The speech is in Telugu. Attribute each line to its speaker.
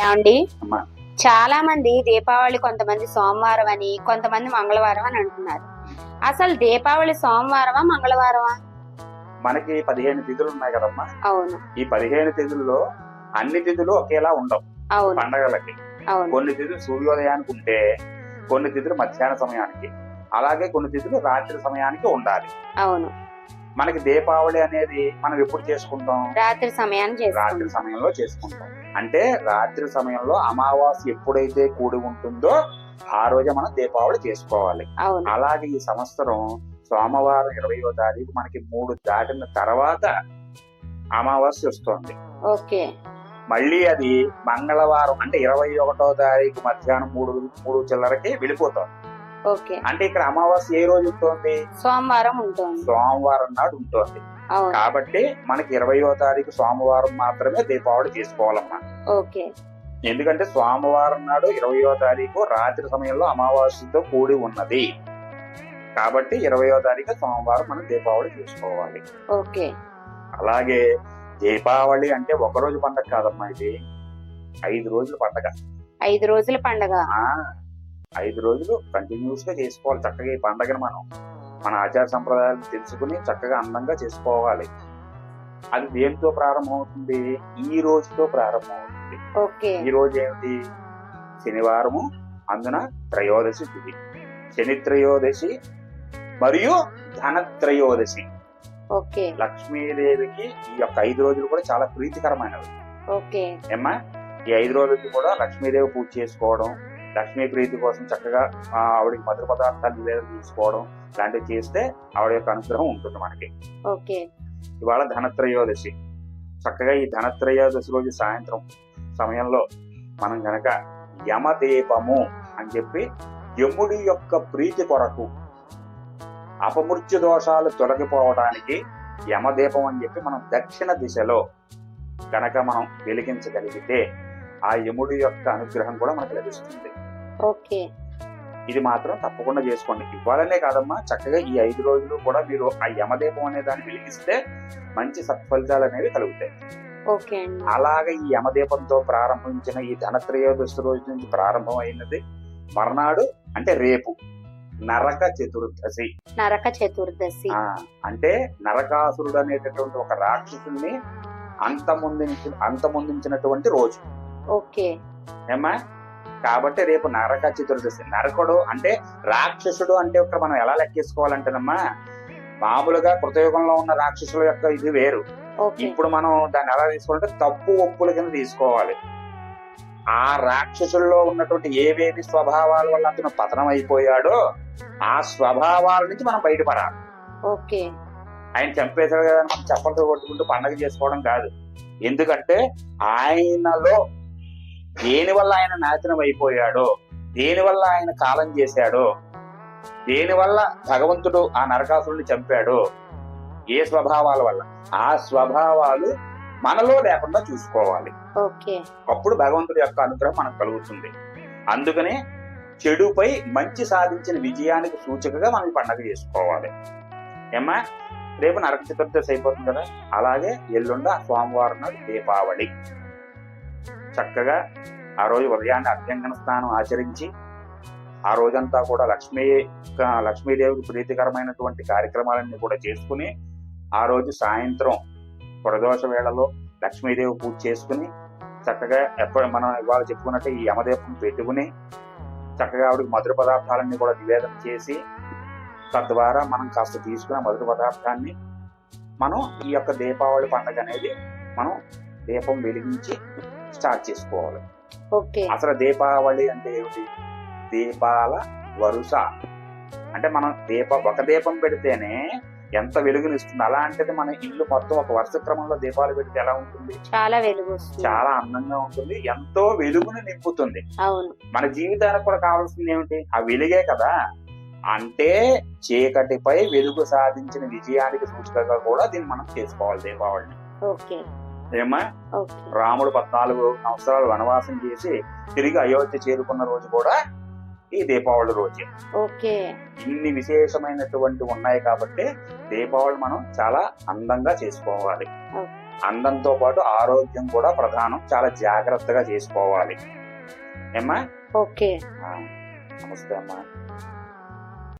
Speaker 1: ఏమండి?
Speaker 2: అమ్మా.
Speaker 1: చాలా మంది దీపావళి కొంతమంది సోమవారం అని కొంతమంది మంగళవారం అని అంటున్నారు. అసలు దీపావళి సోమవారమా మంగళవారమా?
Speaker 2: మనకి పదిహేను తిథులు ఉన్నాయి కదమ్మా.
Speaker 1: అవును.
Speaker 2: ఈ పదిహేను తిథుల్లో అన్ని తిథులు ఒకేలా ఉండవు.
Speaker 1: అవును.
Speaker 2: పండగలకి.
Speaker 1: అవును.
Speaker 2: కొన్ని తిథులు సూర్యోదయానికి ఉంటే కొన్ని తిథులు మధ్యాహ్న సమయానికి. అలాగే కొన్ని తిథులు రాత్రి సమయానికి ఉండాలి.
Speaker 1: అవును.
Speaker 2: మనకి దీపావళి అనేది మనం ఎప్పుడు చేసుకుంటాం?
Speaker 1: రాత్రి సమయాన్ని
Speaker 2: రాత్రి సమయంలో చేసుకుంటాం. అంటే రాత్రి సమయంలో అమావాస్య ఎప్పుడైతే కూడి ఉంటుందో ఆ రోజే మనం దీపావళి చేసుకోవాలి. అలాగే ఈ సంవత్సరం సోమవారం ఇరవయో తారీఖు మనకి మూడు దాటిన తర్వాత అమావాస్య వస్తుంది.
Speaker 1: ఓకే.
Speaker 2: మళ్ళీ అది మంగళవారం అంటే ఇరవై ఒకటో తారీఖు మధ్యాహ్నం మూడు మూడు చిల్లరకి వెళ్ళిపోతాం. అంటే ఇక్కడ అమావాస్య ఏ రోజు ఉంటుంది?
Speaker 1: సోమవారం ఉంటుంది.
Speaker 2: సోమవారం నాడు ఉంటుంది. కాబట్టి మనకి ఇరవయో తారీఖు సోమవారం మాత్రమే దీపావళి చేసుకోవాలమ్మా
Speaker 1: ఓకే.
Speaker 2: ఎందుకంటే సోమవారం నాడు ఇరవయో తారీఖు రాత్రి సమయంలో అమావాస్యతో కూడి ఉన్నది. కాబట్టి ఇరవయో తారీఖు సోమవారం మనం దీపావళి చేసుకోవాలి.
Speaker 1: ఓకే.
Speaker 2: అలాగే దీపావళి అంటే ఒక రోజు పండగ కాదమ్మా ఇది. ఐదు రోజుల పండగ.
Speaker 1: ఐదు రోజుల పండగ.
Speaker 2: ఐదు రోజులు కంటిన్యూస్గా చేసుకోవాలి. చక్కగా ఈ పండగను మనం మన ఆచార సంప్రదాయాలు తెలుసుకుని చక్కగా అందంగా చేసుకోవాలి. అది దేనితో ప్రారంభమవుతుంది? ఈ రోజుతో ప్రారంభమవుతుంది. ఈ రోజు ఏమిటి? శనివారము అందున త్రయోదశి తిథి. శని త్రయోదశి మరియు ధన త్రయోదశి.
Speaker 1: ఓకే.
Speaker 2: లక్ష్మీదేవికి ఈ యొక్క ఐదు రోజులు కూడా చాలా ప్రీతికరమైనవి.
Speaker 1: ఓకే.
Speaker 2: ఏమ్మా? ఈ ఐదు రోజులకి కూడా లక్ష్మీదేవి పూజ చేసుకోవడం లక్ష్మీ ప్రీతి కోసం చక్కగా ఆవిడకి మధుర పదార్థాలు నివేదన తీసుకోవడం లాంటివి చేస్తే ఆవిడ యొక్క అనుగ్రహం ఉంటుంది మనకి.
Speaker 1: ఓకే.
Speaker 2: ఇవాళ ధనత్రయోదశి. చక్కగా ఈ ధనత్రయోదశి రోజు సాయంత్రం సమయంలో మనం గనక యమదీపము అని చెప్పి యముడి యొక్క ప్రీతి కొరకు అపమృత్యు దోషాలు తొలగిపోవడానికి యమదీపం అని చెప్పి మనం దక్షిణ దిశలో గనక మనం వెలిగించగలిగితే ఆ యముడి యొక్క అనుగ్రహం కూడా మనకు లభిస్తుంది.
Speaker 1: ఓకే.
Speaker 2: ఇది మాత్రం తప్పకుండా చేసుకోండి. ఇవ్వాలనే కాదమ్మా చక్కగా ఈ ఐదు రోజులు కూడా మీరు ఆ యమదీపం అనే దాన్ని వెలిగిస్తే మంచి సత్ఫలితాలు అనేవి కలుగుతాయి. అలాగే ఈ యమదీపంతో ప్రారంభించిన ఈ ధనత్రయోదశి రోజు నుంచి ప్రారంభమైనది మర్నాడు అంటే రేపు. నరక చతుర్దశి.
Speaker 1: నరక చతుర్దశి.
Speaker 2: అంటే నరకాసురుడు అనేటటువంటి ఒక రాక్షసుని అంతమొందించి అంతమొందించినటువంటి రోజు.
Speaker 1: ఓకే.
Speaker 2: ఏమ్మా? కాబట్టి రేపు నరక చతుర్దశి. నరకుడు అంటే రాక్షసుడు అంటే ఇక్కడ మనం ఎలా లెక్కేసుకోవాలంటేనమ్మా మామూలుగా కృతయుగంలో ఉన్న రాక్షసుల యొక్క ఇది వేరు. ఇప్పుడు మనం దాన్ని ఎలా తీసుకోవాలంటే తప్పు ఒప్పుల కింద తీసుకోవాలి. ఆ రాక్షసుల్లో ఉన్నటువంటి ఏవేవి స్వభావాల వల్ల అతను పతనం అయిపోయాడో ఆ స్వభావాల నుంచి మనం బయటపడాలి.
Speaker 1: ఓకే.
Speaker 2: ఆయన చంపేశాడు కదా మనం చప్పలతో కొట్టుకుంటూ పండగ చేసుకోవడం కాదు. ఎందుకంటే ఆయనలో దేని వల్ల ఆయన నాశనం అయిపోయాడో? దేని వల్ల ఆయన కాలం చేశాడో? దేని వల్ల భగవంతుడు ఆ నరకాసురుని చంపాడో? ఏ స్వభావాల వల్ల? ఆ స్వభావాలు మనలో లేకుండా చూసుకోవాలి. అప్పుడు భగవంతుడి యొక్క అనుగ్రహం మనకు కలుగుతుంది. అందుకనే చెడుపై మంచి సాధించిన విజయానికి సూచికగా మనం పండగ చేసుకోవాలి. ఏమ్మా? రేపు నరక చతుర్దశి అయిపోతుంది కదా? అలాగే ఎల్లుండ సోమవారం నాడు దీపావళి. చక్కగా ఆ రోజు ఉదయాన్నే అభ్యంగన స్నానం ఆచరించి ఆ రోజంతా కూడా లక్ష్మీ లక్ష్మీదేవికి ప్రీతికరమైనటువంటి కార్యక్రమాలన్నీ కూడా చేసుకుని ఆ రోజు సాయంత్రం ప్రదోష వేళలో లక్ష్మీదేవి పూజ చేసుకుని చక్కగా ఎప్పుడు మనం ఇవాళ చెప్పుకున్నట్టు ఈ యమదీపం పెట్టుకుని చక్కగా ఆవిడకి మధుర పదార్థాలన్నీ కూడా నివేదన చేసి తద్వారా మనం కాస్త తీసుకున్న మధుర పదార్థాన్ని మనం ఈ యొక్క దీపావళి పండుగ అనేది మనం దీపం వెలిగించి స్టార్ట్ చేసుకోవాలి.
Speaker 1: ఓకే.
Speaker 2: అసలు దీపావళి అంటే ఏమిటి? దీపాల వరుస. అంటే మనం దీప ఒక దీపం పెడితేనే ఎంత వెలుగునిస్తుంది అలాంటిది మన ఇల్లు మొత్తం ఒక వరుస క్రమంలో దీపాలు పెడితే ఎలా ఉంటుంది?
Speaker 1: చాలా వెలుగు
Speaker 2: చాలా అందంగా ఉంటుంది. ఎంతో వెలుగుని నింపుతుంది.
Speaker 1: అవును.
Speaker 2: మన జీవితానికి కూడా కావాల్సింది ఏమిటి? ఆ వెలుగే కదా. అంటే చీకటిపై వెలుగు సాధించిన విజయానికి సూచికగా కూడా దీన్ని మనం చేసుకోవాలి దీపావళిని.
Speaker 1: ఓకే.
Speaker 2: ఏమా? రాముడు పద్నాలుగు సంవత్సరాలు వనవాసం చేసి తిరిగి అయోధ్య చేరుకున్న రోజు కూడా ఈ దీపావళి రోజే.
Speaker 1: ఓకే.
Speaker 2: ఇన్ని విశేషమైనటువంటి ఉన్నాయి కాబట్టి దీపావళి మనం చాలా అందంగా చేసుకోవాలి. అందంతో పాటు ఆరోగ్యం కూడా ప్రధానం. చాలా జాగ్రత్తగా చేసుకోవాలి. ఏమ్మా
Speaker 1: ఓకే.
Speaker 2: నమస్తే అమ్మా.